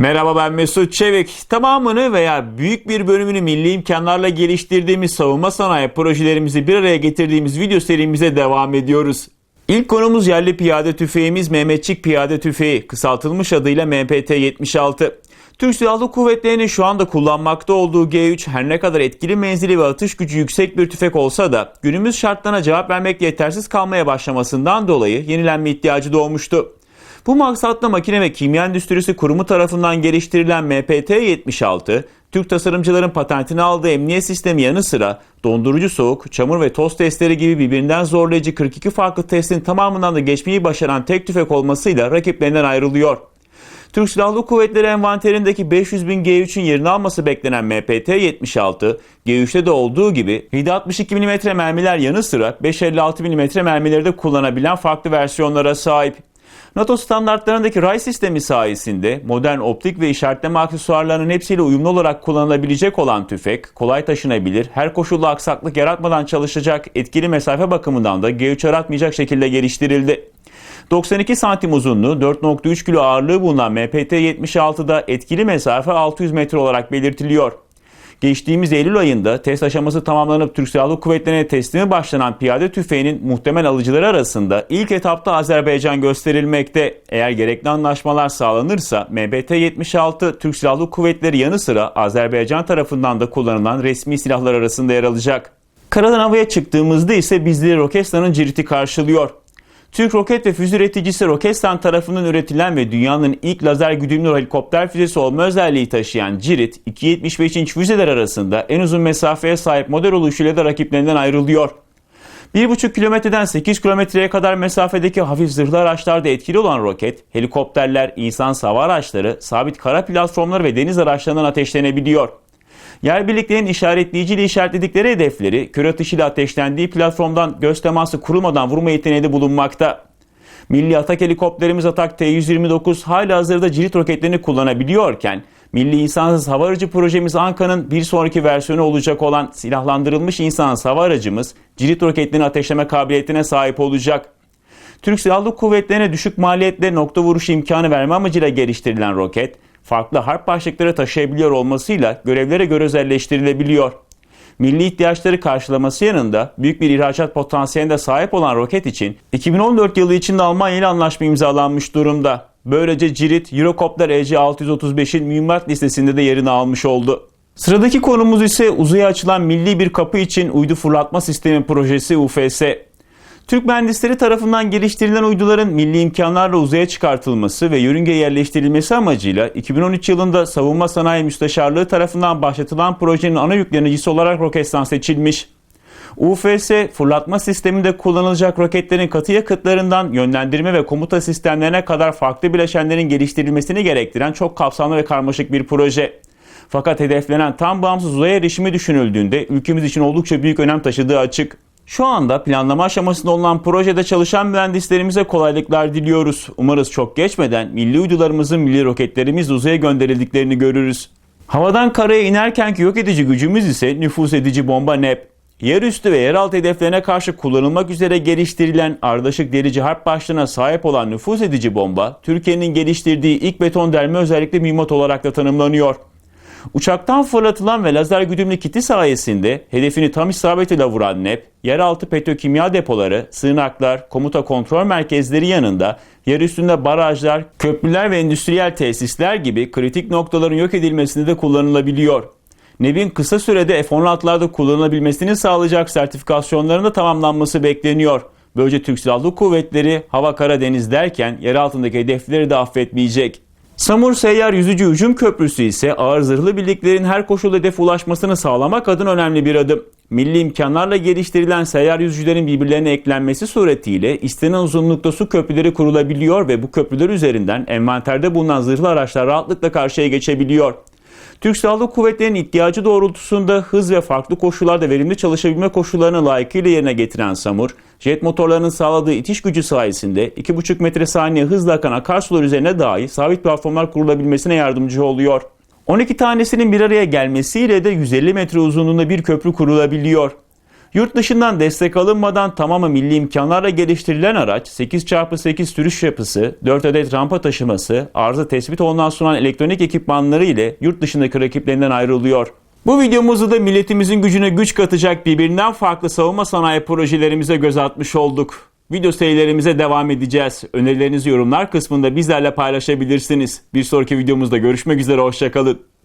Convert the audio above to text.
Merhaba ben Mesut Çevik. Tamamını veya büyük bir bölümünü milli imkanlarla geliştirdiğimiz savunma sanayi projelerimizi bir araya getirdiğimiz video serimize devam ediyoruz. İlk konumuz yerli piyade tüfeğimiz Mehmetçik Piyade Tüfeği, kısaltılmış adıyla MPT-76. Türk Silahlı Kuvvetleri'nin şu anda kullanmakta olduğu G3 her ne kadar etkili menzili ve atış gücü yüksek bir tüfek olsa da günümüz şartlarına cevap vermekle yetersiz kalmaya başlamasından dolayı yenilenme ihtiyacı doğmuştu. Bu maksatla Makine ve Kimya Endüstrisi Kurumu tarafından geliştirilen MPT-76, Türk tasarımcıların patentini aldığı emniyet sistemi yanı sıra dondurucu soğuk, çamur ve toz testleri gibi birbirinden zorlayıcı 42 farklı testin tamamından da geçmeyi başaran tek tüfek olmasıyla rakiplerinden ayrılıyor. Türk Silahlı Kuvvetleri envanterindeki 500 bin G3'ün yerini alması beklenen MPT-76, G3'te de olduğu gibi 7.62 mm mermiler yanı sıra 5.56 mm mermileri de kullanabilen farklı versiyonlara sahip. NATO standartlarındaki RAY sistemi sayesinde modern optik ve işaretleme aksesuarlarının hepsiyle uyumlu olarak kullanılabilecek olan tüfek, kolay taşınabilir, her koşulda aksaklık yaratmadan çalışacak, etkili mesafe bakımından da G3 aratmayacak şekilde geliştirildi. 92 santim uzunluğu, 4.3 kilo ağırlığı bulunan MPT-76'da etkili mesafe 600 metre olarak belirtiliyor. Geçtiğimiz Eylül ayında test aşaması tamamlanıp Türk Silahlı Kuvvetleri'ne teslimi başlanan piyade tüfeğinin muhtemel alıcıları arasında ilk etapta Azerbaycan gösterilmekte. Eğer gerekli anlaşmalar sağlanırsa MBT-76 Türk Silahlı Kuvvetleri yanı sıra Azerbaycan tarafından da kullanılan resmi silahlar arasında yer alacak. Karadan havaya çıktığımızda ise bizleri Roketsan'ın ciriti karşılıyor. Türk roket ve füze üreticisi Roketsan tarafından üretilen ve dünyanın ilk lazer güdümlü helikopter füzesi olma özelliği taşıyan Cirit, 2.75 inç füzeler arasında en uzun mesafeye sahip model oluşuyla da rakiplerinden ayrılıyor. 1,5 kilometreden 8 kilometreye kadar mesafedeki hafif zırhlı araçlarda etkili olan roket, helikopterler, insan hava araçları, sabit kara platformları ve deniz araçlarından ateşlenebiliyor. Yer birliklerinin işaretleyiciyle işaretledikleri hedefleri kör atışıyla ateşlendiği platformdan göz teması kurulmadan vurma yeteneği de bulunmakta. Milli atak helikopterimiz Atak T-129 hala hazırda cirit roketlerini kullanabiliyorken, Milli İnsansız Hava Aracı projemiz Anka'nın bir sonraki versiyonu olacak olan silahlandırılmış insansız hava aracımız cirit roketlerini ateşleme kabiliyetine sahip olacak. Türk Silahlı Kuvvetleri'ne düşük maliyetle nokta vuruşu imkanı verme amacıyla geliştirilen roket, farklı harp başlıkları taşıyabiliyor olmasıyla görevlere göre özelleştirilebiliyor. Milli ihtiyaçları karşılaması yanında büyük bir ihracat potansiyeline sahip olan roket için 2014 yılı içinde Almanya ile anlaşma imzalanmış durumda. Böylece Cirit Eurocopter EC635'in mühimmat listesinde de yerini almış oldu. Sıradaki konumuz ise uzaya açılan milli bir kapı için uydu fırlatma sistemi projesi UFS. Türk mühendisleri tarafından geliştirilen uyduların milli imkanlarla uzaya çıkartılması ve yörüngeye yerleştirilmesi amacıyla 2013 yılında Savunma Sanayi Müsteşarlığı tarafından başlatılan projenin ana yüklenicisi olarak Roketsan seçilmiş. UFS, fırlatma sisteminde kullanılacak roketlerin katı yakıtlarından yönlendirme ve komuta sistemlerine kadar farklı bileşenlerin geliştirilmesini gerektiren çok kapsamlı ve karmaşık bir proje. Fakat hedeflenen tam bağımsız uzaya erişimi düşünüldüğünde ülkemiz için oldukça büyük önem taşıdığı açık. Şu anda planlama aşamasında olan projede çalışan mühendislerimize kolaylıklar diliyoruz. Umarız çok geçmeden milli uydularımızın milli roketlerimiz uzaya gönderildiklerini görürüz. Havadan karaya inerkenki yok edici gücümüz ise nüfuz edici bomba NEP. Yerüstü ve yeraltı hedeflerine karşı kullanılmak üzere geliştirilen ardışık delici harp başlığına sahip olan nüfuz edici bomba, Türkiye'nin geliştirdiği ilk beton delme özellikle mühimmat olarak da tanımlanıyor. Uçaktan fırlatılan ve lazer güdümlü kiti sayesinde hedefini tam isabetiyle vuran NEP, yeraltı petrokimya depoları, sığınaklar, komuta kontrol merkezleri yanında yer üstünde barajlar, köprüler ve endüstriyel tesisler gibi kritik noktaların yok edilmesinde de kullanılabiliyor. NEP'in kısa sürede F-16'larda kullanılabilmesini sağlayacak sertifikasyonların da tamamlanması bekleniyor. Böylece Türk Silahlı Kuvvetleri hava kara deniz derken yer altındaki hedefleri de affetmeyecek. Samur Seyyar Yüzücü Hücum Köprüsü ise ağır zırhlı birliklerin her koşulda hedef ulaşmasını sağlamak adına önemli bir adım. Milli imkanlarla geliştirilen seyyar yüzücülerin birbirlerine eklenmesi suretiyle istenen uzunlukta su köprüleri kurulabiliyor ve bu köprüler üzerinden envanterde bulunan zırhlı araçlar rahatlıkla karşıya geçebiliyor. Türk Silahlı Kuvvetleri'nin ihtiyacı doğrultusunda hız ve farklı koşullarda verimli çalışabilme koşullarını layıkıyla yerine getiren Samur, jet motorlarının sağladığı itiş gücü sayesinde 2,5 metre saniye hızla akan akarsular üzerine dahi sabit platformlar kurulabilmesine yardımcı oluyor. 12 tanesinin bir araya gelmesiyle de 150 metre uzunluğunda bir köprü kurulabiliyor. Yurt dışından destek alınmadan tamamen milli imkanlarla geliştirilen araç 8x8 sürüş yapısı, 4 adet rampa taşıması, arıza tespit olunan sunan elektronik ekipmanları ile yurt dışındaki rakiplerinden ayrılıyor. Bu videomuzda da milletimizin gücüne güç katacak birbirinden farklı savunma sanayi projelerimize göz atmış olduk. Video serilerimize devam edeceğiz. Önerilerinizi yorumlar kısmında bizlerle paylaşabilirsiniz. Bir sonraki videomuzda görüşmek üzere, hoşçakalın.